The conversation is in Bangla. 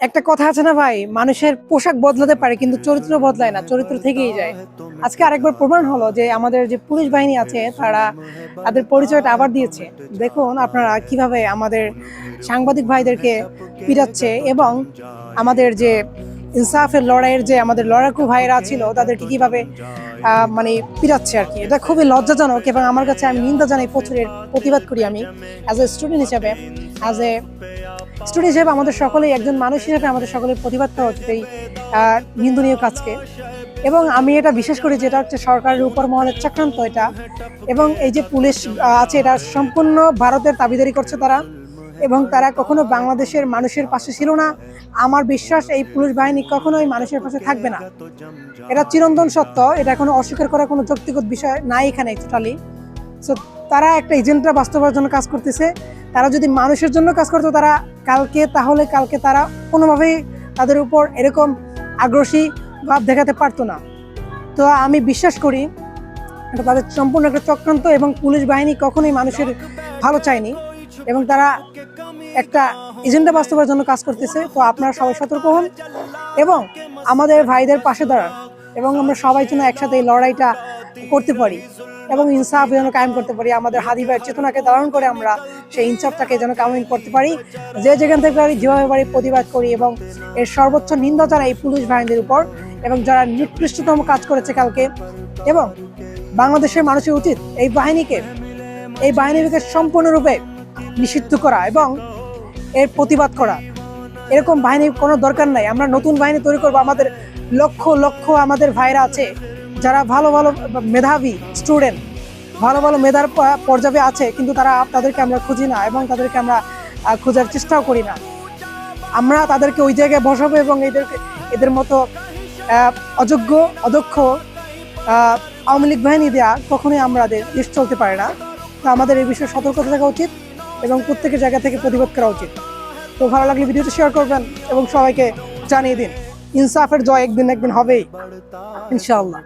একটা কথা আছে না ভাই, মানুষের পোশাক বদলাতে পারে কিন্তু চরিত্র বদলায় না, চরিত্র থেকেই যায়। আজকে আরেকবার প্রমাণ হলো যে আমাদের যে পুলিশ বাহিনী আছে, তারা তাদের পরিচয়টা আবার দিয়েছে। দেখুন আপনারা কীভাবে আমাদের সাংবাদিক ভাইদেরকে পিটাচ্ছে এবং আমাদের যে ইনসাফের লড়াইয়ের যে আমাদের লড়াকু ভাইরা ছিল, তাদেরকে কীভাবে মানে পিটাচ্ছে আর কি। এটা খুবই লজ্জাজনক এবং আমার কাছে আমি নিন্দা জানাই প্রচুর এর প্রতিবাদ করি আমি অ্যাজ এ স্টুডেন্ট হিসেবে অ্যাজ এ স্টুডেন্ট হিসেবে আমাদের সকলেই, একজন মানুষ হিসেবে আমাদের সকলের প্রতিবাদ করা উচিত এই নিন্দনীয় কাজকে। এবং আমি এটা বিশেষ করি যেটা হচ্ছে সরকারের উপর মহলের চক্রান্ত এটা। এবং এই যে পুলিশ আছে, এটা সম্পূর্ণ ভারতের দাবিদারি করছে তারা। এবং তারা কখনো বাংলাদেশের মানুষের পাশে ছিল না। আমার বিশ্বাস, এই পুলিশ বাহিনী কখনোই মানুষের পাশে থাকবে না। এটা চিরন্তন সত্য, এটা কোনো অস্বীকার করার কোনো যৌক্তিগত বিষয় নাই এখানে টোটালি সো তারা একটা এজেন্টরা বাস্তবায়নের জন্য কাজ করতেছে। তারা যদি মানুষের জন্য কাজ করতো, তারা কালকে, তাহলে কালকে তারা কোনোভাবেই তাদের উপর এরকম আগ্রসী ভাব দেখাতে পারতো না। তো আমি বিশ্বাস করি, এটা তাদের সম্পূর্ণ একটা চক্রান্ত এবং পুলিশ বাহিনী কখনোই মানুষের ভালো চায়নি এবং তারা একটা এজেন্ডা বাস্তবায়নের জন্য কাজ করতেছে। তো আপনারা সবাই সতর্ক হন এবং আমাদের ভাইদের পাশে দাঁড়ান এবং আমরা সবাই যেন একসাথে এই লড়াইটা করতে পারি। এবং ইনসাফ যেন কায়েম করতে পারি, আমাদের হাদি ভাইয়ের চেতনাকে ধারণ করে আমরা সেই ইনসাফটাকে যেন কায়েম করতে পারি। যে যেখান থেকে পারি, যেভাবে পারি প্রতিবাদ করি এবং এর সর্বোচ্চ নিন্দা জানাই এই পুলিশ বাহিনীর উপর এবং যারা নিকৃষ্টতম কাজ করেছে কালকে এবং বাংলাদেশের মানুষের উচিত এই বাহিনীকে এই বাহিনীকে সম্পূর্ণরূপে নিষিদ্ধ করা এবং এর প্রতিবাদ করা। এরকম বাহিনীর কোনো দরকার নাই। আমরা নতুন বাহিনী তৈরি করব। আমাদের লক্ষ লক্ষ আমাদের ভাইরা আছে। যারা ভালো ভালো মেধাবী স্টুডেন্ট ভালো ভালো মেধার পর্যায়ে আছে, কিন্তু তারা তাদেরকে আমরা খুঁজি না এবং তাদেরকে আমরা খোঁজার চেষ্টাও করি না। আমরা তাদেরকে ওই জায়গায় বসাবো এবং এদের এদের মতো অযোগ্য, অদক্ষ আওয়ামী লীগ বাহিনী দেওয়া কখনোই আমাদের দেশ চলতে পারে না। তো আমাদের এই বিষয়ে সতর্কতা থাকা উচিত এবং প্রত্যেকের জায়গা থেকে প্রতিবাদ করা উচিত। তো ভালো লাগলে ভিডিওটা শেয়ার করবেন এবং সবাইকে জানিয়ে দিন। ইনসাফের জয় একদিন একদিন হবেই ইনশাআল্লাহ।